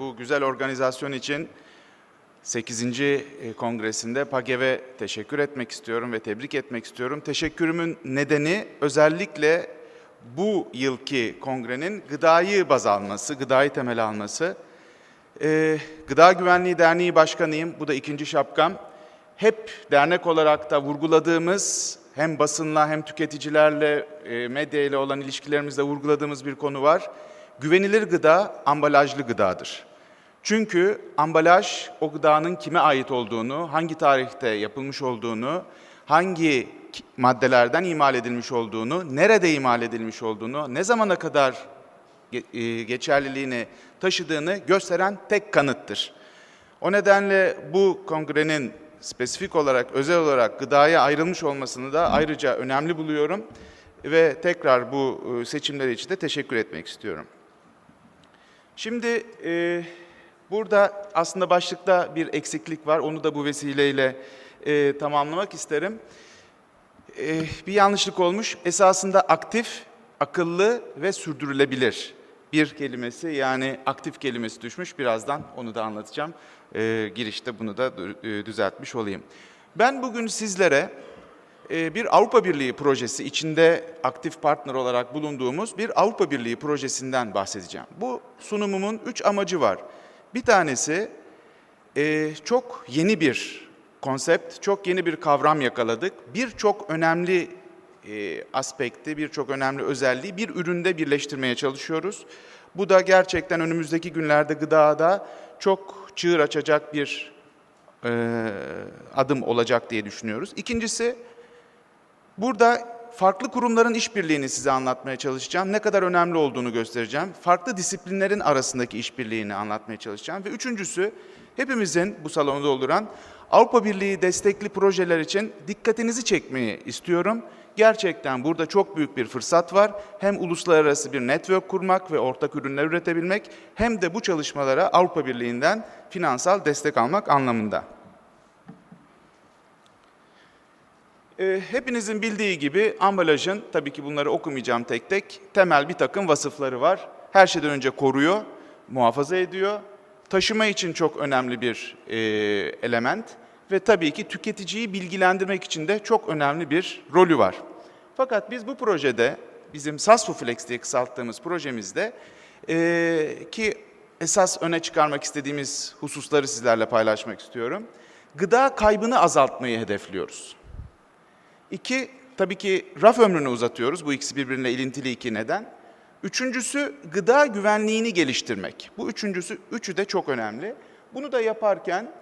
Bu güzel organizasyon için 8. e, kongresinde PAGEV'e teşekkür etmek istiyorum ve tebrik etmek istiyorum. Teşekkürümün nedeni özellikle bu yılki kongrenin gıdayı baz alması, gıdayı temel alması. Ee, Gıda Güvenliği Derneği Başkanıyım, bu da ikinci şapkam. Hep dernek olarak da vurguladığımız, hem basınla hem tüketicilerle, e, medya ile olan ilişkilerimizde vurguladığımız bir konu var. Güvenilir gıda, ambalajlı gıdadır. Çünkü ambalaj o gıdanın kime ait olduğunu, hangi tarihte yapılmış olduğunu, hangi maddelerden imal edilmiş olduğunu, nerede imal edilmiş olduğunu, ne zamana kadar e, geçerliliğini taşıdığını gösteren tek kanıttır. O nedenle bu kongrenin spesifik olarak, özel olarak gıdaya ayrılmış olmasını da ayrıca önemli buluyorum ve tekrar bu e, seçimler için de teşekkür etmek istiyorum. Şimdi e, burada aslında başlıkta bir eksiklik var. Onu da bu vesileyle e, tamamlamak isterim. E, bir yanlışlık olmuş. Esasında aktif, akıllı ve sürdürülebilir bir kelimesi yani aktif kelimesi düşmüş. Birazdan onu da anlatacağım. E, girişte bunu da e, düzeltmiş olayım. Ben bugün sizlere e, bir Avrupa Birliği projesi içinde aktif partner olarak bulunduğumuz bir Avrupa Birliği projesinden bahsedeceğim. Bu sunumumun üç amacı var. Bir tanesi e, çok yeni bir konsept, çok yeni bir kavram yakaladık. Birçok önemli e, aspekti, birçok önemli özelliği bir üründe birleştirmeye çalışıyoruz. Bu da gerçekten önümüzdeki günlerde gıdada çok çığır açacak bir e, adım olacak diye düşünüyoruz. İkincisi, Burada farklı kurumların işbirliğini size anlatmaya çalışacağım. Ne kadar önemli olduğunu göstereceğim. Farklı disiplinlerin arasındaki işbirliğini anlatmaya çalışacağım. Ve üçüncüsü, hepimizin bu salonu dolduran Avrupa Birliği destekli projeler için dikkatinizi çekmeyi istiyorum. Gerçekten burada çok büyük bir fırsat var. Hem uluslararası bir network kurmak ve ortak ürünler üretebilmek hem de bu çalışmalara Avrupa Birliği'nden finansal destek almak anlamında. Ee, Hepinizin bildiği gibi ambalajın, tabii ki bunları okumayacağım tek tek, temel bir takım vasıfları var. Her şeyden önce koruyor, muhafaza ediyor. Taşıma için çok önemli bir e, element ve tabii ki tüketiciyi bilgilendirmek için de çok önemli bir rolü var. Fakat biz bu projede, bizim Sasfoflex diye kısalttığımız projemizde e, ki esas öne çıkarmak istediğimiz hususları sizlerle paylaşmak istiyorum. Gıda kaybını azaltmayı hedefliyoruz. İki, tabii ki raf ömrünü uzatıyoruz. Bu ikisi birbirine ilintili iki neden. Üçüncüsü gıda güvenliğini geliştirmek. Bu üçüncüsü, üçü de çok önemli. Bunu da yaparken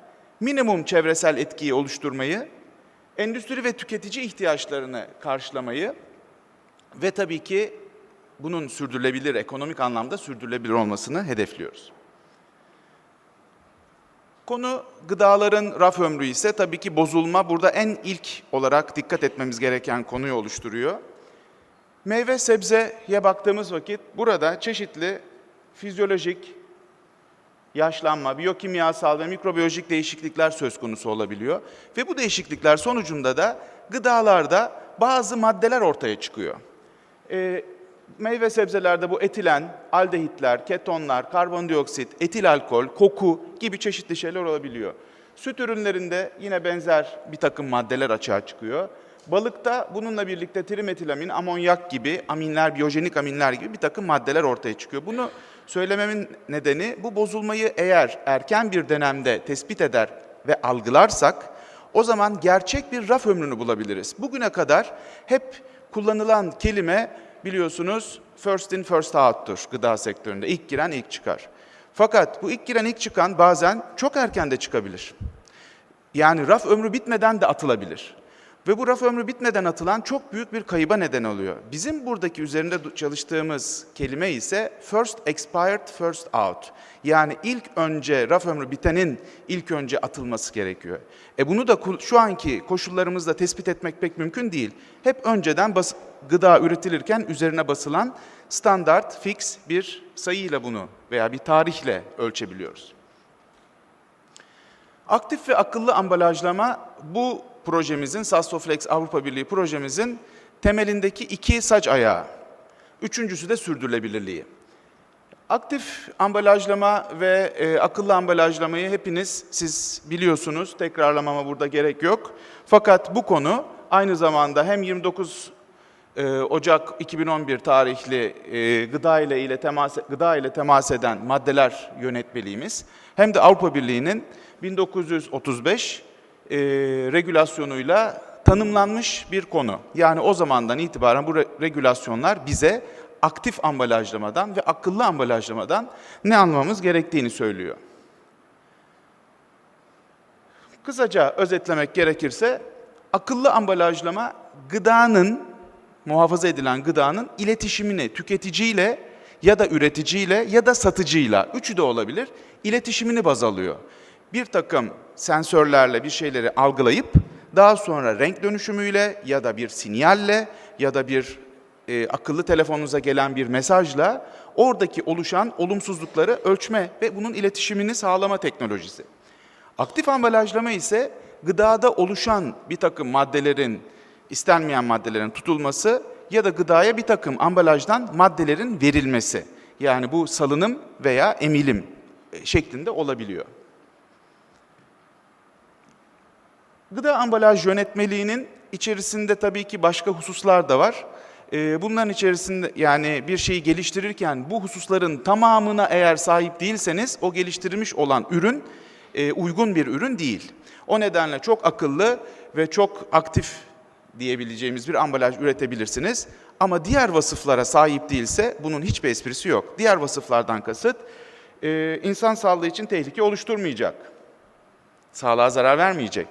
minimum çevresel etkiyi oluşturmayı, endüstri ve tüketici ihtiyaçlarını karşılamayı ve tabii ki bunun sürdürülebilir, ekonomik anlamda sürdürülebilir olmasını hedefliyoruz. Konu gıdaların raf ömrü ise tabii ki bozulma burada en ilk olarak dikkat etmemiz gereken konuyu oluşturuyor. Meyve sebzeye baktığımız vakit burada çeşitli fizyolojik yaşlanma, biyokimyasal ve mikrobiyolojik değişiklikler söz konusu olabiliyor. Ve bu değişiklikler sonucunda da gıdalarda bazı maddeler ortaya çıkıyor. Ee, meyve sebzelerde bu etilen, aldehitler, ketonlar, karbondioksit, etil alkol, koku gibi çeşitli şeyler olabiliyor. Süt ürünlerinde yine benzer bir takım maddeler açığa çıkıyor. Balıkta bununla birlikte trimetilamin, amonyak gibi aminler, biyojenik aminler gibi bir takım maddeler ortaya çıkıyor. Bunu söylememin nedeni bu bozulmayı eğer erken bir dönemde tespit eder ve algılarsak o zaman gerçek bir raf ömrünü bulabiliriz. Bugüne kadar hep kullanılan kelime biliyorsunuz first in first out'tur gıda sektöründe. İlk giren ilk çıkar. Fakat bu ilk giren ilk çıkan bazen çok erken de çıkabilir. Yani raf ömrü bitmeden de atılabilir. Ve bu raf ömrü bitmeden atılan çok büyük bir kayıba neden oluyor. Bizim buradaki üzerinde çalıştığımız kelime ise first expired first out. Yani ilk önce raf ömrü bitenin ilk önce atılması gerekiyor. E bunu da şu anki koşullarımızda tespit etmek pek mümkün değil. Hep önceden bas- gıda üretilirken üzerine basılan standart, fix bir sayıyla bunu veya bir tarihle ölçebiliyoruz. Aktif ve akıllı ambalajlama bu projemizin, Sastoflex Avrupa Birliği projemizin temelindeki iki saç ayağı. Üçüncüsü de sürdürülebilirliği. Aktif ambalajlama ve e, akıllı ambalajlamayı hepiniz siz biliyorsunuz. Tekrarlamama burada gerek yok. Fakat bu konu aynı zamanda hem 29 e, Ocak 2011 tarihli e, gıda ile ile temas gıda ile temas eden maddeler yönetmeliğimiz hem de Avrupa Birliği'nin 1935 e, regülasyonuyla tanımlanmış bir konu. Yani o zamandan itibaren bu re- regülasyonlar bize aktif ambalajlamadan ve akıllı ambalajlamadan ne anlamamız gerektiğini söylüyor. Kısaca özetlemek gerekirse akıllı ambalajlama gıdanın muhafaza edilen gıdanın iletişimini tüketiciyle ya da üreticiyle ya da satıcıyla üçü de olabilir iletişimini baz alıyor. Bir takım sensörlerle bir şeyleri algılayıp daha sonra renk dönüşümüyle ya da bir sinyalle ya da bir e, akıllı telefonunuza gelen bir mesajla oradaki oluşan olumsuzlukları ölçme ve bunun iletişimini sağlama teknolojisi. Aktif ambalajlama ise gıdada oluşan bir takım maddelerin, istenmeyen maddelerin tutulması ya da gıdaya bir takım ambalajdan maddelerin verilmesi. Yani bu salınım veya emilim e, şeklinde olabiliyor. Gıda ambalaj yönetmeliğinin içerisinde tabii ki başka hususlar da var. Ee, Bunların içerisinde yani bir şeyi geliştirirken bu hususların tamamına eğer sahip değilseniz o geliştirilmiş olan ürün e, uygun bir ürün değil. O nedenle çok akıllı ve çok aktif diyebileceğimiz bir ambalaj üretebilirsiniz. Ama diğer vasıflara sahip değilse bunun hiçbir esprisi yok. Diğer vasıflardan kasıt e, insan sağlığı için tehlike oluşturmayacak sağlığa zarar vermeyecek.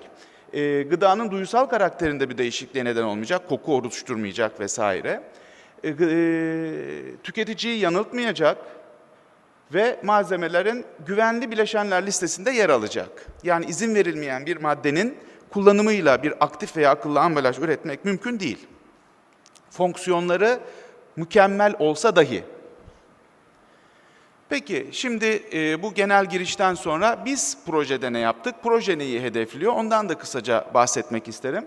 Ee, gıdanın duyusal karakterinde bir değişikliğe neden olmayacak, koku oluşturmayacak vesaire. Gı- e, tüketiciyi yanıltmayacak ve malzemelerin güvenli bileşenler listesinde yer alacak. Yani izin verilmeyen bir maddenin kullanımıyla bir aktif veya akıllı ambalaj üretmek mümkün değil. Fonksiyonları mükemmel olsa dahi Peki şimdi e, bu genel girişten sonra biz projede ne yaptık? Proje neyi hedefliyor? Ondan da kısaca bahsetmek isterim.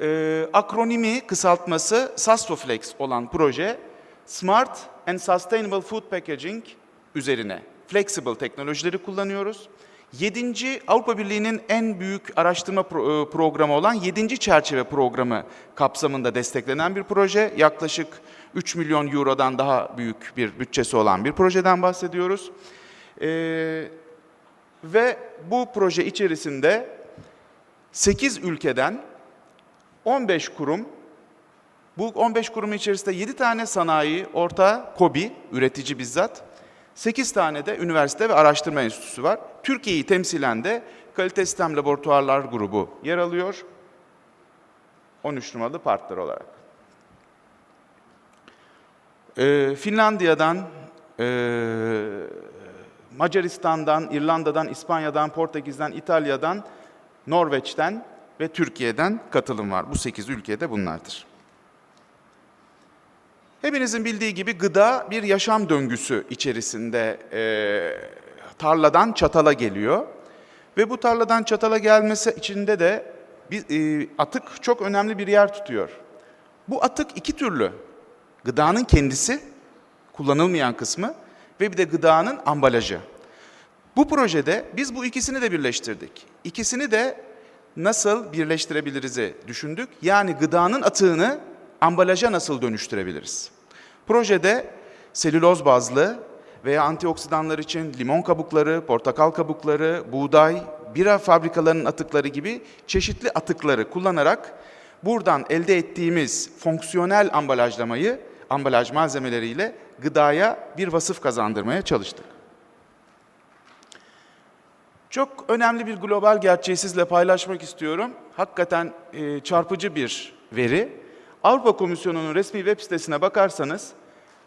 E, akronimi kısaltması SASTOFLEX olan proje Smart and Sustainable Food Packaging üzerine flexible teknolojileri kullanıyoruz. 7. Avrupa Birliği'nin en büyük araştırma pro- e, programı olan 7. çerçeve programı kapsamında desteklenen bir proje. Yaklaşık 3 milyon eurodan daha büyük bir bütçesi olan bir projeden bahsediyoruz. Ee, ve bu proje içerisinde 8 ülkeden 15 kurum, bu 15 kurum içerisinde 7 tane sanayi, orta, KOBİ, üretici bizzat, 8 tane de üniversite ve araştırma enstitüsü var. Türkiye'yi temsilen de Kalite Sistem Laboratuvarlar grubu yer alıyor. 13 numaralı partner olarak. Ee, Finlandiya'dan, ee, Macaristan'dan, İrlanda'dan, İspanya'dan, Portekiz'den, İtalya'dan, Norveç'ten ve Türkiye'den katılım var. Bu 8 ülkede bunlardır. Hepinizin bildiği gibi gıda bir yaşam döngüsü içerisinde ee, tarladan çatala geliyor. Ve bu tarladan çatala gelmesi içinde de bir, ee, atık çok önemli bir yer tutuyor. Bu atık iki türlü. Gıdanın kendisi, kullanılmayan kısmı ve bir de gıdanın ambalajı. Bu projede biz bu ikisini de birleştirdik. İkisini de nasıl birleştirebiliriz'i düşündük. Yani gıdanın atığını ambalaja nasıl dönüştürebiliriz? Projede selüloz bazlı veya antioksidanlar için limon kabukları, portakal kabukları, buğday, bira fabrikalarının atıkları gibi çeşitli atıkları kullanarak buradan elde ettiğimiz fonksiyonel ambalajlamayı ambalaj malzemeleriyle gıdaya bir vasıf kazandırmaya çalıştık. Çok önemli bir global gerçeği sizle paylaşmak istiyorum. Hakikaten e, çarpıcı bir veri. Avrupa Komisyonu'nun resmi web sitesine bakarsanız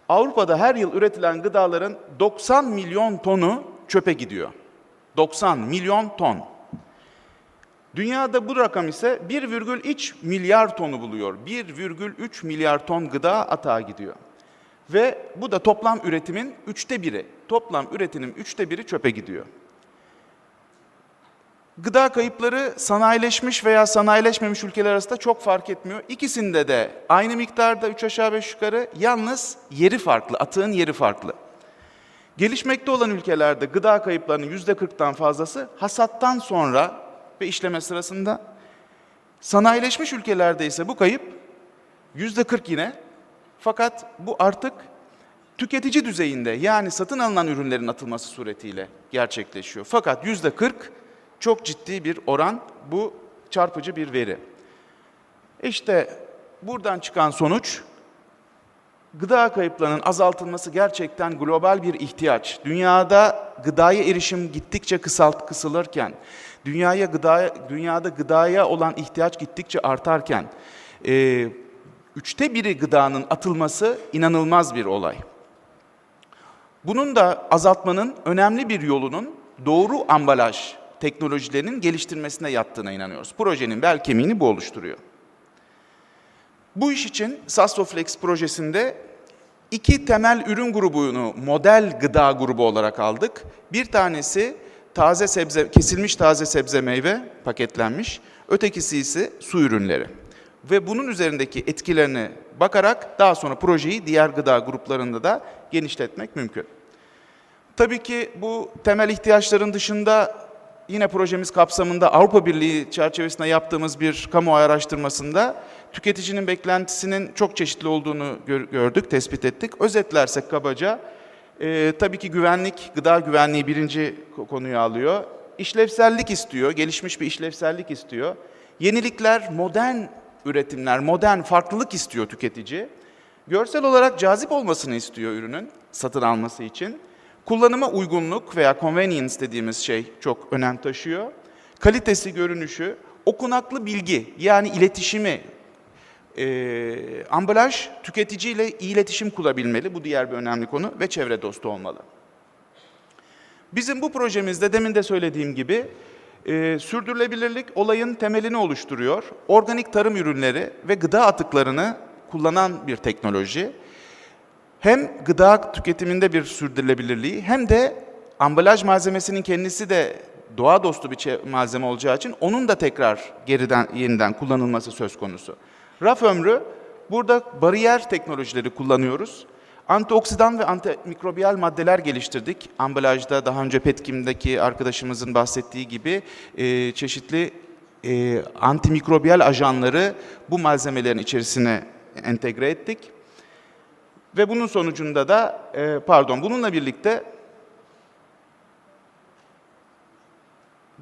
Avrupa'da her yıl üretilen gıdaların 90 milyon tonu çöpe gidiyor. 90 milyon ton. Dünyada bu rakam ise 1,3 milyar tonu buluyor. 1,3 milyar ton gıda atağa gidiyor. Ve bu da toplam üretimin üçte biri. Toplam üretimin üçte biri çöpe gidiyor. Gıda kayıpları sanayileşmiş veya sanayileşmemiş ülkeler arasında çok fark etmiyor. İkisinde de aynı miktarda 3 aşağı 5 yukarı yalnız yeri farklı, atığın yeri farklı. Gelişmekte olan ülkelerde gıda kayıplarının yüzde 40'tan fazlası hasattan sonra ve işleme sırasında. Sanayileşmiş ülkelerde ise bu kayıp yüzde 40 yine. Fakat bu artık tüketici düzeyinde yani satın alınan ürünlerin atılması suretiyle gerçekleşiyor. Fakat yüzde 40 çok ciddi bir oran bu çarpıcı bir veri. İşte buradan çıkan sonuç gıda kayıplarının azaltılması gerçekten global bir ihtiyaç. Dünyada gıdaya erişim gittikçe kısalt kısılırken, dünyaya gıdaya, dünyada gıdaya olan ihtiyaç gittikçe artarken, e, üçte biri gıdanın atılması inanılmaz bir olay. Bunun da azaltmanın önemli bir yolunun doğru ambalaj teknolojilerinin geliştirmesine yattığına inanıyoruz. Projenin bel kemiğini bu oluşturuyor. Bu iş için Sassoflex projesinde iki temel ürün grubunu model gıda grubu olarak aldık. Bir tanesi taze sebze, kesilmiş taze sebze meyve paketlenmiş. Ötekisi ise su ürünleri. Ve bunun üzerindeki etkilerine bakarak daha sonra projeyi diğer gıda gruplarında da genişletmek mümkün. Tabii ki bu temel ihtiyaçların dışında yine projemiz kapsamında Avrupa Birliği çerçevesinde yaptığımız bir kamuoyu araştırmasında tüketicinin beklentisinin çok çeşitli olduğunu gör- gördük, tespit ettik. Özetlersek kabaca, e, tabii ki güvenlik, gıda güvenliği birinci ko- konuyu alıyor. İşlevsellik istiyor, gelişmiş bir işlevsellik istiyor. Yenilikler, modern üretimler, modern farklılık istiyor tüketici. Görsel olarak cazip olmasını istiyor ürünün satın alması için. Kullanıma uygunluk veya convenience dediğimiz şey çok önem taşıyor. Kalitesi, görünüşü, okunaklı bilgi yani iletişimi, e, ambalaj tüketiciyle iletişim kurabilmeli. Bu diğer bir önemli konu ve çevre dostu olmalı. Bizim bu projemizde demin de söylediğim gibi e, sürdürülebilirlik olayın temelini oluşturuyor. Organik tarım ürünleri ve gıda atıklarını kullanan bir teknoloji. Hem gıda tüketiminde bir sürdürülebilirliği hem de ambalaj malzemesinin kendisi de doğa dostu bir malzeme olacağı için onun da tekrar geriden yeniden kullanılması söz konusu. Raf ömrü burada bariyer teknolojileri kullanıyoruz. Antioksidan ve antimikrobiyal maddeler geliştirdik. Ambalajda daha önce Petkim'deki arkadaşımızın bahsettiği gibi e, çeşitli e, antimikrobiyal ajanları bu malzemelerin içerisine entegre ettik. Ve bunun sonucunda da, e, pardon, bununla birlikte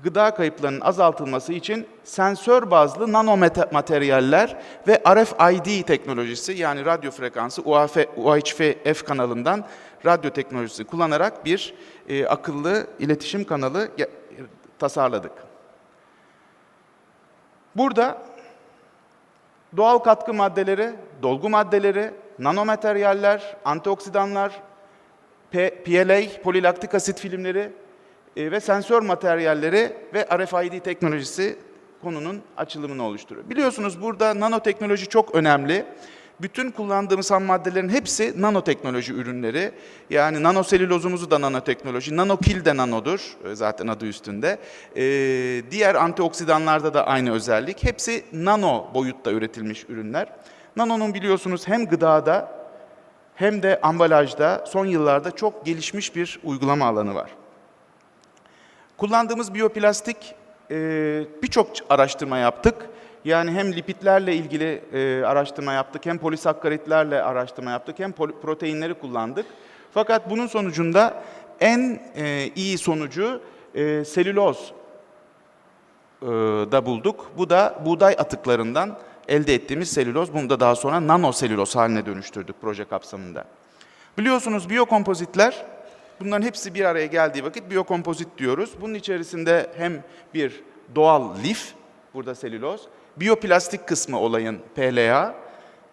gıda kayıplarının azaltılması için sensör bazlı nanomateryaller ve RFID teknolojisi yani radyo frekansı UHF, UHF kanalından radyo teknolojisi kullanarak bir e, akıllı iletişim kanalı tasarladık. Burada doğal katkı maddeleri, dolgu maddeleri, nanomateryaller, antioksidanlar, PLA, polilaktik asit filmleri e, ve sensör materyalleri ve RFID teknolojisi konunun açılımını oluşturuyor. Biliyorsunuz burada nanoteknoloji çok önemli. Bütün kullandığımız ham maddelerin hepsi nanoteknoloji ürünleri. Yani nanoselülozumuzu da nanoteknoloji, nanokil de nanodur e, zaten adı üstünde. E, diğer antioksidanlarda da aynı özellik. Hepsi nano boyutta üretilmiş ürünler. Nanonun biliyorsunuz hem gıdada hem de ambalajda son yıllarda çok gelişmiş bir uygulama alanı var. Kullandığımız biyoplastik e, birçok araştırma yaptık. Yani hem lipidlerle ilgili e, araştırma yaptık, hem polisakkaritlerle araştırma yaptık, hem proteinleri kullandık. Fakat bunun sonucunda en e, iyi sonucu e, selüloz da bulduk. Bu da buğday atıklarından elde ettiğimiz selüloz. Bunu da daha sonra nanoselüloz haline dönüştürdük proje kapsamında. Biliyorsunuz biyokompozitler, bunların hepsi bir araya geldiği vakit biyokompozit diyoruz. Bunun içerisinde hem bir doğal lif, burada selüloz, biyoplastik kısmı olayın PLA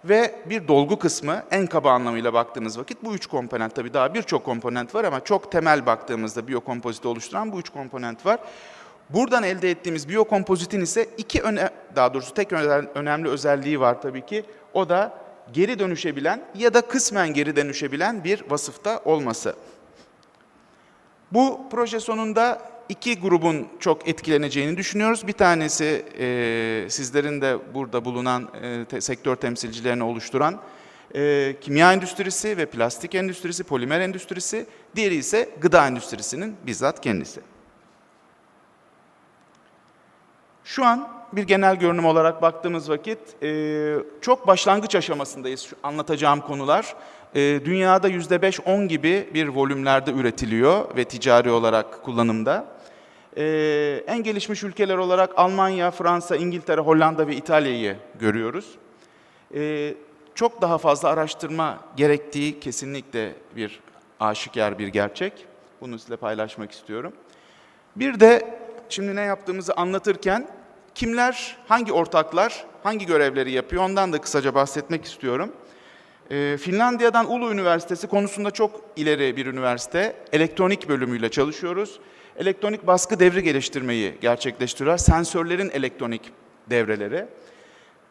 ve bir dolgu kısmı en kaba anlamıyla baktığımız vakit bu üç komponent tabii daha birçok komponent var ama çok temel baktığımızda biyokompoziti oluşturan bu üç komponent var. Buradan elde ettiğimiz biyokompozitin ise iki öne, daha doğrusu tek öne- önemli özelliği var tabii ki. O da geri dönüşebilen ya da kısmen geri dönüşebilen bir vasıfta olması. Bu proje sonunda iki grubun çok etkileneceğini düşünüyoruz. Bir tanesi e, sizlerin de burada bulunan e, te- sektör temsilcilerini oluşturan e, kimya endüstrisi ve plastik endüstrisi, polimer endüstrisi, diğeri ise gıda endüstrisinin bizzat kendisi. Şu an bir genel görünüm olarak baktığımız vakit e, çok başlangıç aşamasındayız şu anlatacağım konular. E, dünyada %5-10 gibi bir volümlerde üretiliyor ve ticari olarak kullanımda. E, en gelişmiş ülkeler olarak Almanya, Fransa, İngiltere, Hollanda ve İtalya'yı görüyoruz. E, çok daha fazla araştırma gerektiği kesinlikle bir aşikar bir gerçek. Bunu sizinle paylaşmak istiyorum. Bir de şimdi ne yaptığımızı anlatırken kimler, hangi ortaklar, hangi görevleri yapıyor ondan da kısaca bahsetmek istiyorum. Ee, Finlandiya'dan Ulu Üniversitesi konusunda çok ileri bir üniversite. Elektronik bölümüyle çalışıyoruz. Elektronik baskı devri geliştirmeyi gerçekleştiriyorlar. Sensörlerin elektronik devreleri.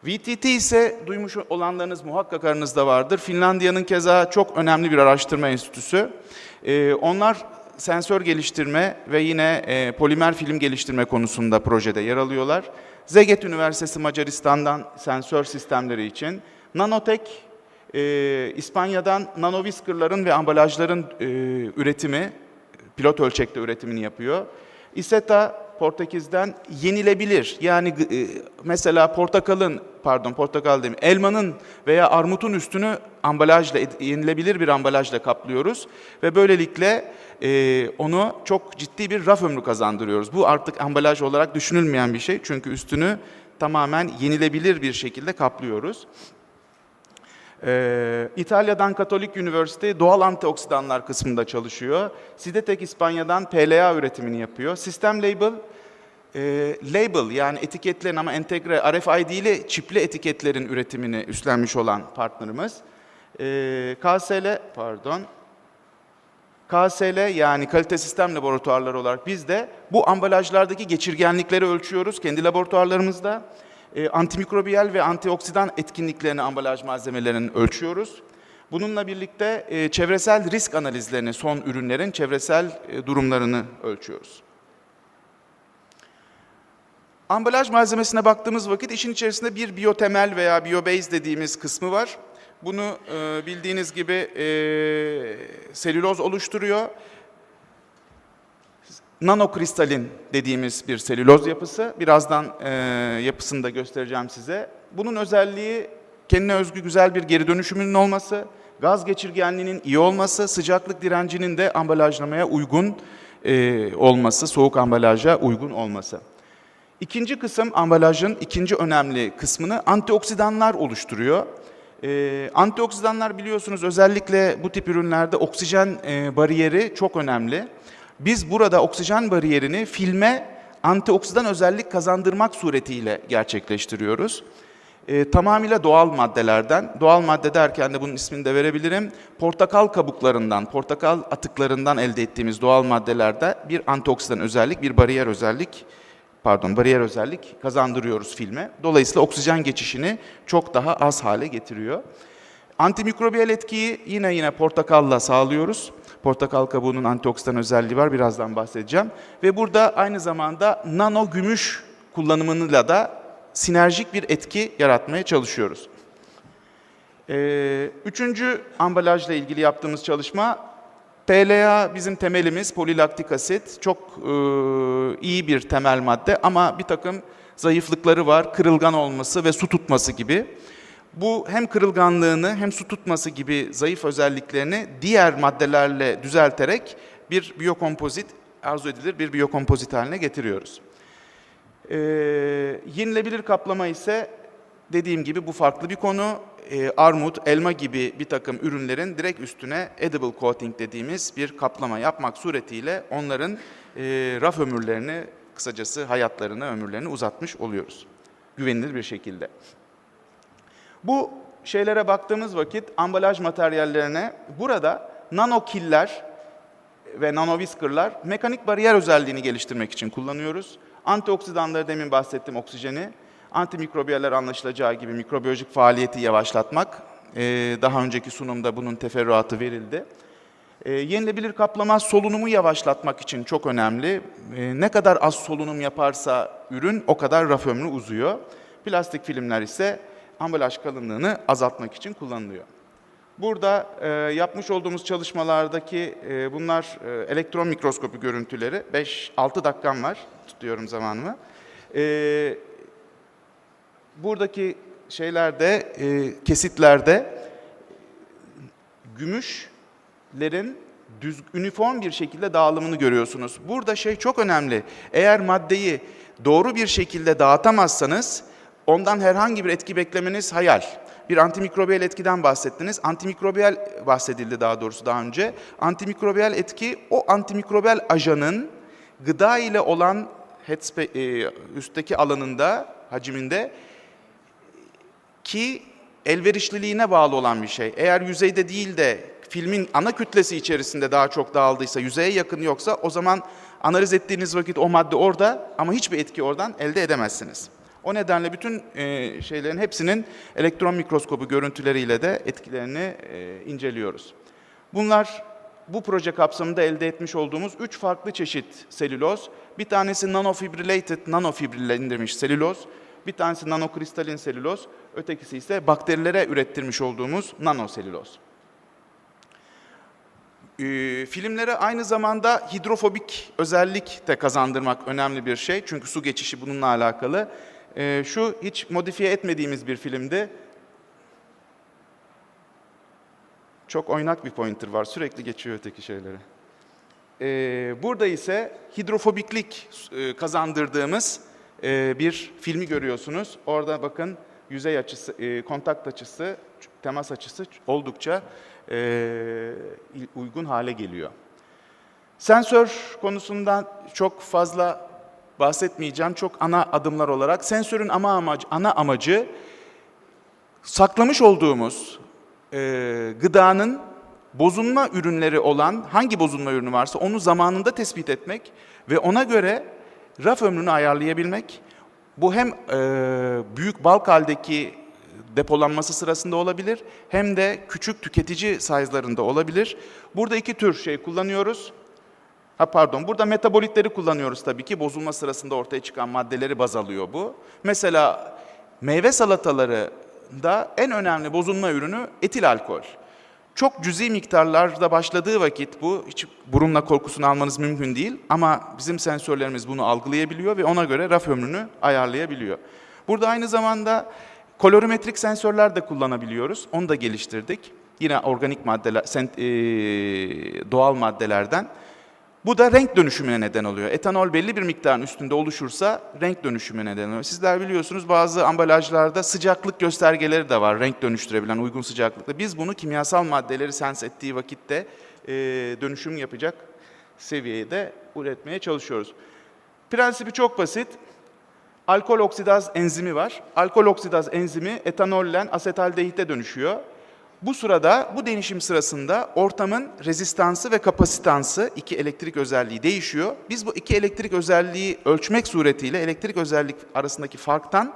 VTT ise duymuş olanlarınız muhakkak aranızda vardır. Finlandiya'nın keza çok önemli bir araştırma enstitüsü. Ee, onlar sensör geliştirme ve yine e, polimer film geliştirme konusunda projede yer alıyorlar. Zeget Üniversitesi Macaristan'dan sensör sistemleri için, Nanotek e, İspanya'dan nanoviskerların ve ambalajların e, üretimi, pilot ölçekte üretimini yapıyor. İSETA Portekiz'den yenilebilir. Yani e, mesela portakalın, pardon portakal demeyeyim, elmanın veya armutun üstünü ambalajla, yenilebilir bir ambalajla kaplıyoruz. Ve böylelikle e, onu çok ciddi bir raf ömrü kazandırıyoruz. Bu artık ambalaj olarak düşünülmeyen bir şey. Çünkü üstünü tamamen yenilebilir bir şekilde kaplıyoruz. Ee, İtalya'dan Katolik Üniversite doğal antioksidanlar kısmında çalışıyor. Sidetek İspanya'dan PLA üretimini yapıyor. Sistem Label, e, label yani etiketlerin ama entegre RFID ile çipli etiketlerin üretimini üstlenmiş olan partnerimiz. Ee, KSL, pardon, KSL yani kalite sistem laboratuvarları olarak biz de bu ambalajlardaki geçirgenlikleri ölçüyoruz kendi laboratuvarlarımızda. E, antimikrobiyal ve antioksidan etkinliklerini ambalaj malzemelerinin ölçüyoruz. Bununla birlikte e, çevresel risk analizlerini, son ürünlerin çevresel e, durumlarını ölçüyoruz. Ambalaj malzemesine baktığımız vakit işin içerisinde bir biyotemel veya biyobase dediğimiz kısmı var. Bunu bildiğiniz gibi selüloz oluşturuyor. Nanokristalin dediğimiz bir selüloz yapısı. Birazdan e, yapısını da göstereceğim size. Bunun özelliği kendine özgü güzel bir geri dönüşümünün olması, gaz geçirgenliğinin iyi olması, sıcaklık direncinin de ambalajlamaya uygun e, olması, soğuk ambalaja uygun olması. İkinci kısım ambalajın ikinci önemli kısmını antioksidanlar oluşturuyor. Ee, antioksidanlar biliyorsunuz özellikle bu tip ürünlerde oksijen e, bariyeri çok önemli. Biz burada oksijen bariyerini filme antioksidan özellik kazandırmak suretiyle gerçekleştiriyoruz. Ee, tamamıyla doğal maddelerden, doğal madde derken de bunun ismini de verebilirim. Portakal kabuklarından, portakal atıklarından elde ettiğimiz doğal maddelerde bir antioksidan özellik, bir bariyer özellik pardon bariyer özellik kazandırıyoruz filme. Dolayısıyla oksijen geçişini çok daha az hale getiriyor. Antimikrobiyal etkiyi yine yine portakalla sağlıyoruz. Portakal kabuğunun antioksidan özelliği var. Birazdan bahsedeceğim. Ve burada aynı zamanda nano gümüş kullanımıyla da sinerjik bir etki yaratmaya çalışıyoruz. Ee, üçüncü ambalajla ilgili yaptığımız çalışma PLA bizim temelimiz polilaktik asit. Çok e, iyi bir temel madde ama bir takım zayıflıkları var. Kırılgan olması ve su tutması gibi. Bu hem kırılganlığını hem su tutması gibi zayıf özelliklerini diğer maddelerle düzelterek bir biyokompozit arzu edilir bir biyokompozit haline getiriyoruz. Ee, yenilebilir kaplama ise dediğim gibi bu farklı bir konu. Ee, armut, elma gibi bir takım ürünlerin direkt üstüne edible coating dediğimiz bir kaplama yapmak suretiyle onların e, raf ömürlerini, kısacası hayatlarını, ömürlerini uzatmış oluyoruz. Güvenilir bir şekilde. Bu şeylere baktığımız vakit ambalaj materyallerine burada nanokiller ve nanoviskerlar mekanik bariyer özelliğini geliştirmek için kullanıyoruz. Antioksidanları demin bahsettim oksijeni. Antimikrobiyaller anlaşılacağı gibi mikrobiyolojik faaliyeti yavaşlatmak. Ee, daha önceki sunumda bunun teferruatı verildi. Ee, yenilebilir kaplama solunumu yavaşlatmak için çok önemli. Ee, ne kadar az solunum yaparsa ürün o kadar raf ömrü uzuyor. Plastik filmler ise ambalaj kalınlığını azaltmak için kullanılıyor. Burada e, yapmış olduğumuz çalışmalardaki e, bunlar e, elektron mikroskopi görüntüleri. 5-6 dakikam var, tutuyorum zamanımı. E, buradaki şeylerde, e, kesitlerde gümüşlerin düz, üniform bir şekilde dağılımını görüyorsunuz. Burada şey çok önemli. Eğer maddeyi doğru bir şekilde dağıtamazsanız ondan herhangi bir etki beklemeniz hayal. Bir antimikrobiyal etkiden bahsettiniz. Antimikrobiyal bahsedildi daha doğrusu daha önce. Antimikrobiyal etki o antimikrobiyal ajanın gıda ile olan e, üstteki alanında, hacminde ki elverişliliğine bağlı olan bir şey. Eğer yüzeyde değil de filmin ana kütlesi içerisinde daha çok dağıldıysa, yüzeye yakın yoksa o zaman analiz ettiğiniz vakit o madde orada ama hiçbir etki oradan elde edemezsiniz. O nedenle bütün e, şeylerin hepsinin elektron mikroskobu görüntüleriyle de etkilerini e, inceliyoruz. Bunlar bu proje kapsamında elde etmiş olduğumuz üç farklı çeşit selüloz. Bir tanesi nanofibrillated, nanofibrillendirilmiş selüloz. Bir tanesi nanokristalin selüloz. Ötekisi ise bakterilere ürettirmiş olduğumuz nanoselüloz. Ee, filmlere aynı zamanda hidrofobik özellik de kazandırmak önemli bir şey. Çünkü su geçişi bununla alakalı. Ee, şu hiç modifiye etmediğimiz bir filmdi. Çok oynak bir pointer var. Sürekli geçiyor öteki şeyleri. Ee, burada ise hidrofobiklik e, kazandırdığımız e, bir filmi görüyorsunuz. Orada bakın yüzey açısı, e, kontakt açısı, temas açısı oldukça e, uygun hale geliyor. Sensör konusundan çok fazla bahsetmeyeceğim. Çok ana adımlar olarak. Sensörün ama amacı, ana amacı saklamış olduğumuz e, gıdanın bozulma ürünleri olan hangi bozulma ürünü varsa onu zamanında tespit etmek ve ona göre raf ömrünü ayarlayabilmek. Bu hem e, büyük balk haldeki depolanması sırasında olabilir hem de küçük tüketici size'larında olabilir. Burada iki tür şey kullanıyoruz. Ha pardon, burada metabolitleri kullanıyoruz tabii ki. Bozulma sırasında ortaya çıkan maddeleri baz alıyor bu. Mesela meyve salatalarında en önemli bozulma ürünü etil alkol. Çok cüzi miktarlarda başladığı vakit bu hiç burunla korkusunu almanız mümkün değil ama bizim sensörlerimiz bunu algılayabiliyor ve ona göre raf ömrünü ayarlayabiliyor. Burada aynı zamanda kolorimetrik sensörler de kullanabiliyoruz. Onu da geliştirdik. Yine organik maddeler, doğal maddelerden. Bu da renk dönüşümüne neden oluyor. Etanol belli bir miktarın üstünde oluşursa renk dönüşümüne neden oluyor. Sizler biliyorsunuz bazı ambalajlarda sıcaklık göstergeleri de var. Renk dönüştürebilen uygun sıcaklıkta. Biz bunu kimyasal maddeleri sens ettiği vakitte e, dönüşüm yapacak seviyede üretmeye çalışıyoruz. Prensibi çok basit. Alkol oksidaz enzimi var. Alkol oksidaz enzimi etanolle asetaldehite dönüşüyor. Bu sırada, bu değişim sırasında ortamın rezistansı ve kapasitansı, iki elektrik özelliği değişiyor. Biz bu iki elektrik özelliği ölçmek suretiyle elektrik özellik arasındaki farktan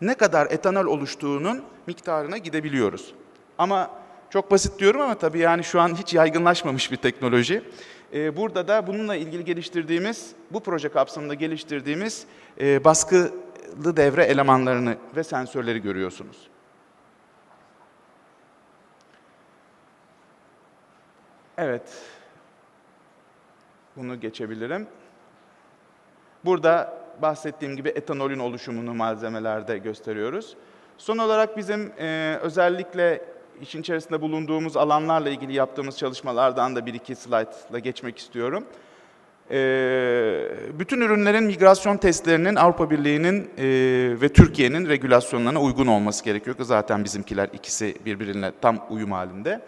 ne kadar etanol oluştuğunun miktarına gidebiliyoruz. Ama çok basit diyorum ama tabii yani şu an hiç yaygınlaşmamış bir teknoloji. Ee, Burada da bununla ilgili geliştirdiğimiz, bu proje kapsamında geliştirdiğimiz e, baskılı devre elemanlarını ve sensörleri görüyorsunuz. Evet. Bunu geçebilirim. Burada bahsettiğim gibi etanolün oluşumunu malzemelerde gösteriyoruz. Son olarak bizim e, özellikle işin içerisinde bulunduğumuz alanlarla ilgili yaptığımız çalışmalardan da bir iki slaytla geçmek istiyorum. E, bütün ürünlerin migrasyon testlerinin Avrupa Birliği'nin e, ve Türkiye'nin regülasyonlarına uygun olması gerekiyor ki zaten bizimkiler ikisi birbirine tam uyum halinde.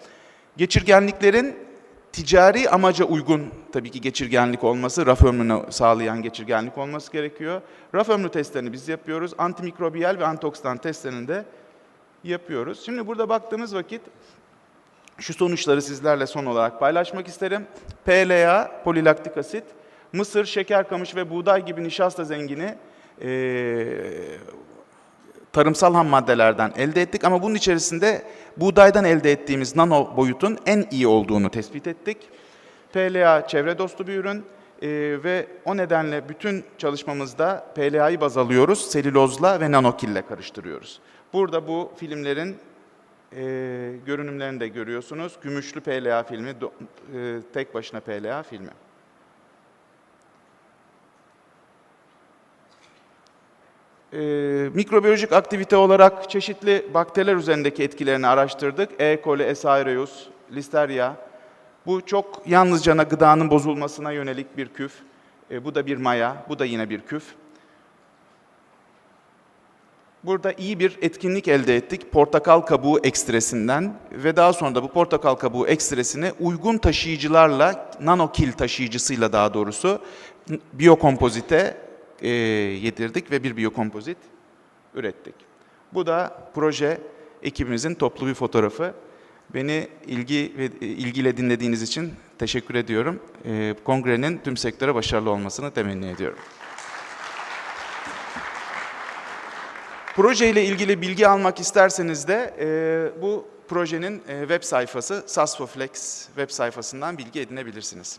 Geçirgenliklerin ticari amaca uygun tabii ki geçirgenlik olması, raf ömrünü sağlayan geçirgenlik olması gerekiyor. Raf ömrü testlerini biz yapıyoruz. Antimikrobiyal ve antioksidan testlerini de yapıyoruz. Şimdi burada baktığımız vakit şu sonuçları sizlerle son olarak paylaşmak isterim. PLA, polilaktik asit, mısır, şeker kamış ve buğday gibi nişasta zengini eee, tarımsal ham maddelerden elde ettik ama bunun içerisinde buğdaydan elde ettiğimiz nano boyutun en iyi olduğunu tespit ettik. PLA çevre dostu bir ürün eee, ve o nedenle bütün çalışmamızda PLA'yı baz alıyoruz, selülozla ve nanokille karıştırıyoruz. Burada bu filmlerin e, görünümlerini de görüyorsunuz. Gümüşlü PLA filmi, do- e, tek başına PLA filmi. E, mikrobiyolojik aktivite olarak çeşitli bakteriler üzerindeki etkilerini araştırdık. E. coli, S. aureus, listeria. Bu çok yalnızca gıdanın bozulmasına yönelik bir küf. E, bu da bir maya, bu da yine bir küf. Burada iyi bir etkinlik elde ettik portakal kabuğu ekstresinden ve daha sonra da bu portakal kabuğu ekstresini uygun taşıyıcılarla, nanokil taşıyıcısıyla daha doğrusu biyokompozite e, yedirdik ve bir biyokompozit ürettik. Bu da proje ekibimizin toplu bir fotoğrafı. Beni ilgi ve e, ilgiyle dinlediğiniz için teşekkür ediyorum. E, kongrenin tüm sektöre başarılı olmasını temenni ediyorum. Proje ile ilgili bilgi almak isterseniz de e, bu projenin e, web sayfası Sasfoflex web sayfasından bilgi edinebilirsiniz.